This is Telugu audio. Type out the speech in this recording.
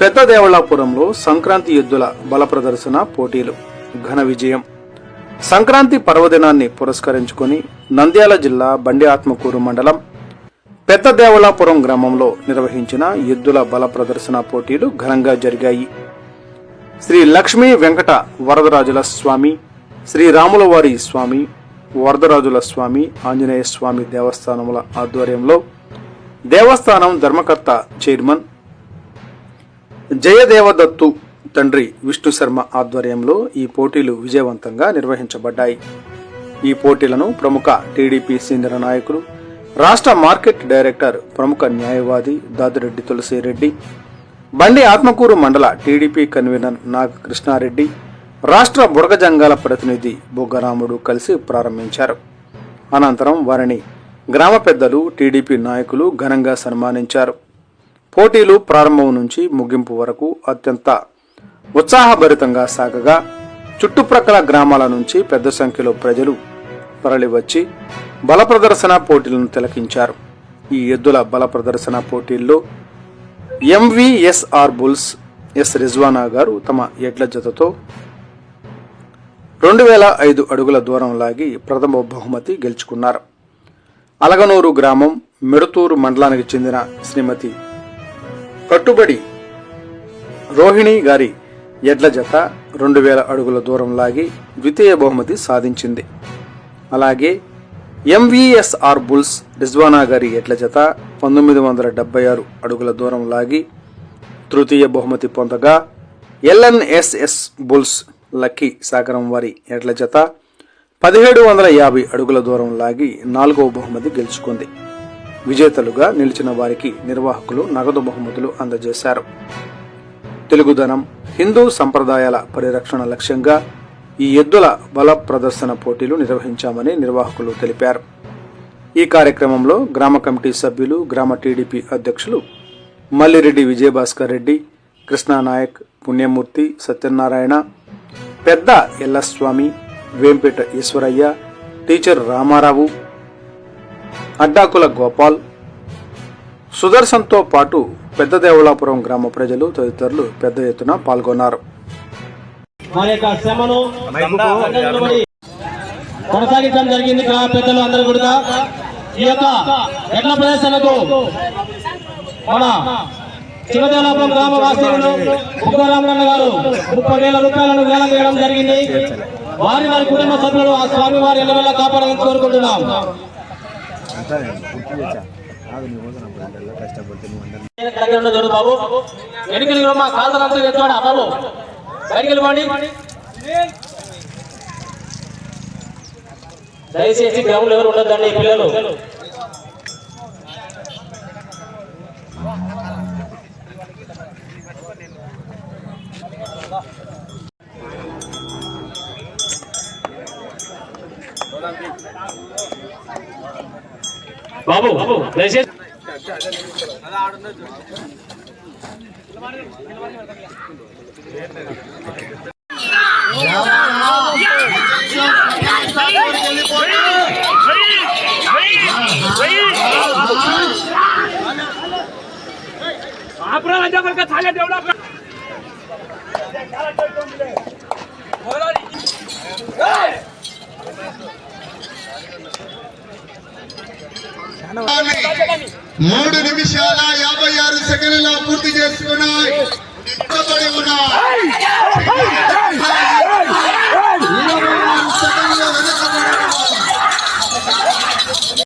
పెద్ద దేవళాపురంలో సంక్రాంతి ఎద్దుల బల ప్రదర్శన పోటీలు. ఘన విజయం. సంక్రాంతి పర్వదినాన్ని పురస్కరించుకొని నంద్యాల జిల్లా బండి ఆత్మకూరు మండలం పెద్ద దేవళాపురం గ్రామంలో నిర్వహించిన ఎద్దుల బల ప్రదర్శన పోటీలు ఘనంగా జరిగాయి. శ్రీ లక్ష్మీ వెంకట వరదరాజుల స్వామి శ్రీ రాములవారి స్వామి వరదరాజుల స్వామి ఆంజనేయ స్వామి దేవస్థానముల ఆధ్వర్యంలో దేవస్థానం ధర్మకర్త చైర్మన్ జయదేవదత్తు తండ్రి విష్ణు శర్మ ఆధ్వర్యంలో ఈ పోటీలు విజయవంతంగా నిర్వహించబడ్డాయి. ఈ పోటీలను ప్రముఖ టీడీపీ సీనియర్ నాయకులు రాష్ట్ర మార్కెట్ డైరెక్టర్ ప్రముఖ న్యాయవాది దాదిరెడ్డి తులసిరెడ్డి బండి ఆత్మకూరు మండల టీడీపీ కన్వీనర్ నాగ కృష్ణారెడ్డి రాష్ట్ర బుడగజంగాల ప్రతినిధి బొగ్గరాముడు కలిసి ప్రారంభించారు. అనంతరం వారిని గ్రామ పెద్దలు టీడీపీ నాయకులు ఘనంగా సన్మానించారు. పోటీలు ప్రారంభం నుంచి ముగింపు వరకు అత్యంత ఉత్సాహభరితంగా సాగగా చుట్టుప్రక్కల గ్రామాల నుంచి పెద్ద సంఖ్యలో ప్రజలు తరలివచ్చి బల ప్రదర్శన పోటీలను తిలకించారు. ఈ ఎద్దుల బల ప్రదర్శన పోటీల్లో ఎంవిఎస్ఆర్ బుల్స్ ఎస్ రిజ్వానా గారు తమ ఎడ్ల జతతో రెండు వేల ఐదు అడుగుల దూరం లాగి ప్రథమ బహుమతి గెలుచుకున్నారు. అలగనూరు గ్రామం మెడుతూరు మండలానికి చెందిన శ్రీమతి కట్టుబడి. రోహిణి గారి ఎడ్ల జత రెండు వేల అడుగుల దూరం లాగి ద్వితీయ బహుమతి సాధించింది. అలాగే ఎంవిఎస్ఆర్ బుల్స్ రిజ్వానా గారి ఎడ్ల జత పంతొమ్మిది వందల డెబ్బై ఆరు అడుగుల దూరం లాగి తృతీయ బహుమతి పొందగా ఎల్ఎన్ఎస్ఎస్ బుల్స్ లక్కీ సాగరం వారి ఎడ్ల జత పదిహేడు వందల యాభై అడుగుల దూరం లాగి నాలుగవ బహుమతి గెలుచుకుంది. విజేతలుగా నిలిచిన వారికి నిర్వాహకులు నగదు బహుమతులు అందజేశారు. తెలుగుదనం హిందూ సంప్రదాయాల పరిరక్షణ లక్ష్యంగా ఈ ఎద్దుల బల ప్రదర్శన పోటీలు నిర్వహించామని నిర్వాహకులు తెలిపారు. ఈ కార్యక్రమంలో గ్రామ కమిటీ సభ్యులు గ్రామ టీడీపీ అధ్యక్షులు మల్లిరెడ్డి విజయభాస్కర్ రెడ్డి కృష్ణానాయక్ పుణ్యమూర్తి సత్యనారాయణ పెద్ద ఎల్లస్వామి వేంపేట ఈశ్వరయ్య టీచర్ రామారావు అడ్డాకుల గోపాల్ సుదర్శన్తో పాటు పెద్ద దేవళాపురం గ్రామ ప్రజలు తదితరులు పెద్ద ఎత్తున పాల్గొన్నారు. కొనసాగించడం జరిగింది. గ్రామ పెద్దలు అందరూ కూడా ఈ యొక్క ఎడ్ల ప్రదర్శనకు మన శివదేవలాపురం గ్రామ వాస్తవులు ఉగ్రరామరన్న గారు ముప్పై వేల రూపాయలను వేలం వేయడం జరిగింది. వారి వారి కుటుంబ సభ్యులు ఆ స్వామి వారి ఎల్లవెల్ల కాపాడాలని కోరుకుంటున్నాం. దయచేసి గ్రౌండ్ ఎవరు ఉండొద్దండి పిల్లలు బాబు బాబు దయచేసి आपला जबर का झाल्या तेवढा మూడు నిమిషాల యాభై ఆరు సెకండ్ పూర్తి చేసుకున్నాయి. ఉన్నాయి